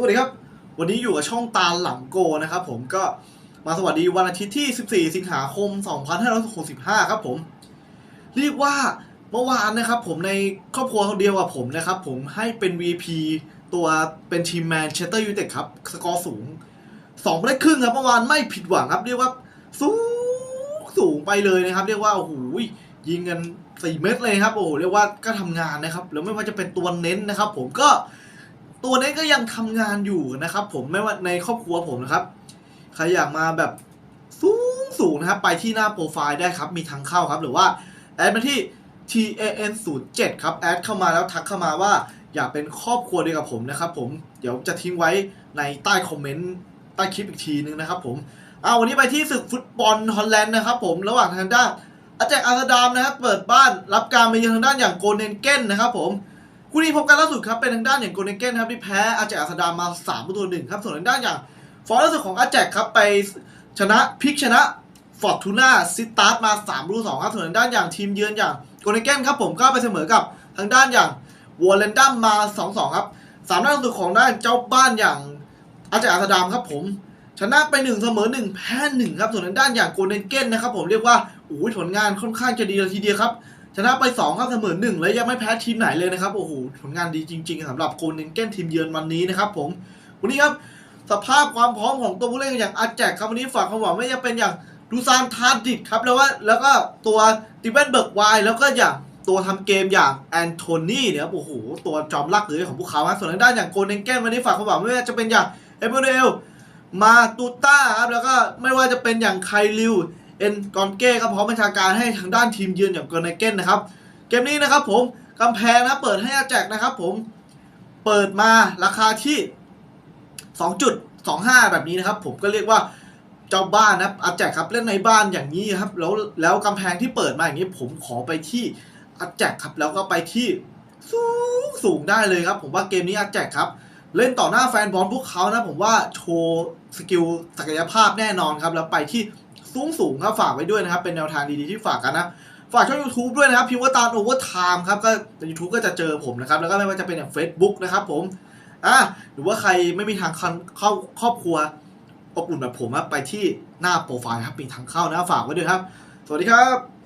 สวัสดีครับ วันนี้อยู่กับช่องตาลหลังโกนะครับผมก็มาสวัสดีวันอาทิตย์ที่ 14 สิงหาคม 2565 ครับผม เรียกว่าเมื่อวานนะครับผมในครอบครัวเดียวกับผมนะครับผมให้เป็น VP ตัวเป็นทีมแมนเชสเตอร์ยูไนเต็ดครับ สกอร์สูง2ประตูครึ่งครับเมื่อวานไม่ผิดหวังครับ เรียกว่าสูงสูงไปเลยนะครับ เรียกว่าโอ้โหยิงกัน 4 เม็ดเลยครับโอ้โหเรียกว่าก็ทำงานนะครับแล้วไม่ว่าจะเป็นตัวเน้นนะครับ ผมก็ ตัวนี้ก็ยังทำงานอยู่นะครับ ผมไม่ว่าในครอบครัวผมนะครับใครอยากมาแบบสูงสูงนะครับ ไปที่หน้าโปรไฟล์ได้ครับ มีทางเข้าครับ หรือว่าแอดมาที่ tan 0 7ครับแอดเข้ามาแล้วทักเข้ามาว่าอยากเป็นครอบครัวเดียวกับผมนะครับผมเดี๋ยวจะทิ้งไว้ในใต้คอมเมนต์ใต้คลิปอีกทีนึงนะครับผมเอาวันนี้ไปที่ศึกฟุตบอลฮอลแลนด์นะครับผมระหว่างทางด้านอาแจกอาร์ดามนะครับเปิดบ้านรับการมาเยือนทางด้านอย่างโกเนนเก้นนะครับผม คู่นี้พบกันล่าสุดครับเป็นทางด้านอย่างโกลเด้นเกนครับที่แพ้อาแจกอัสดามมา3ประตูหนึ่งครับส่วนทางด้านอย่างฟอร์ล่าสุดของอาแจกครับไปชนะพิกชนะฟอร์ตูน่าซิตาร์มา3ประตู2ครับส่วนทางด้านอย่างทีมเยือนอย่างโกลเด้นเกนครับผมก็ไปเสมอกับทางด้านอย่างวอลเลนดัมมา2-2ครับสามด้าสุดของด้านเจ้าบ้านอย่างอาแจกอัสดามครับผมชนะไป1เสมอ1แพ้1ครับส่วนทางด้านอย่างโกลเด้นเกนนะครับผมเรียกว่าโอ้ยผลงานค่อนข้างจะดีเลยทีเดียวครับ ชนะไป2ครับเสมอหนึ่งและยังไม่แพ้ทีมไหนเลยนะครับ โอ้โหผลงานดีจริง ๆสำหรับโกลเดนเก้นทีมเยือนวันนี้นะครับผมวันนี้ครับสภาพความพร้อมของตัวผู้เล่นอย่างอาแจกครับวันนี้ฝากความหวังไม่จะเป็นอย่างดูซานทาดิตครับแล้วว่าแล้วก็ตัวติเวนเบิร์กไวแล้วก็อย่างตัวทำเกมอย่างแอนโทนีเนี่ยโอ้โหตัวจอมลักเลยของพวกเขาครับส่วนทางด้านอย่างโกลเด้นเก้นวันนี้ฝากความหวังไม่ว่าจะเป็นอย่างเอเบเรลมาตูต้าครับแล้วก็ไม่ว่าจะเป็นอย่างไคลิว เอ็นกอนเก้ครับพร้อมบัญชาการให้ทางด้านทีมเยือนอย่างโกลเด้นเก้นนะครับ เกมนี้นะครับผมกำแพงนะเปิดให้อาแจกนะครับผมเปิดมาราคาที่ 2.25 แบบนี้นะครับ ผมก็เรียกว่าเจ้าบ้านนะอาแจกครับเล่นในบ้านอย่างนี้ครับ แล้วแล้วกำแพงที่เปิดมาอย่างนี้ ผมขอไปที่อาแจกครับ แล้วก็ไปที่สูงสูงได้เลยครับ ผมว่าเกมนี้อาแจกครับ เล่นต่อหน้าแฟนบอลพวกเขานะ ผมว่าโชว์สกิลศักยภาพแน่นอนครับ แล้วไปที่ สูงสูงครับฝากไว้ด้วยนะครับ เป็นแนวทางดีๆที่ฝากกันนะ ฝากช่อง YouTube ด้วยนะครับพิมพ์ว่าตาลโอเวอร์ไทม์ครับก็ใน YouTube ก็จะเจอผมนะครับ แล้วก็ไม่ว่าจะเป็นอย่าง Facebook นะครับผมอะหรือว่าใครไม่มีทางเข้าครอบครัวอบอุ่นแบบผมครับไปที่หน้าโปรไฟล์ครับมีทางเข้านะฝากไว้ด้วยครับ สวัสดีครับ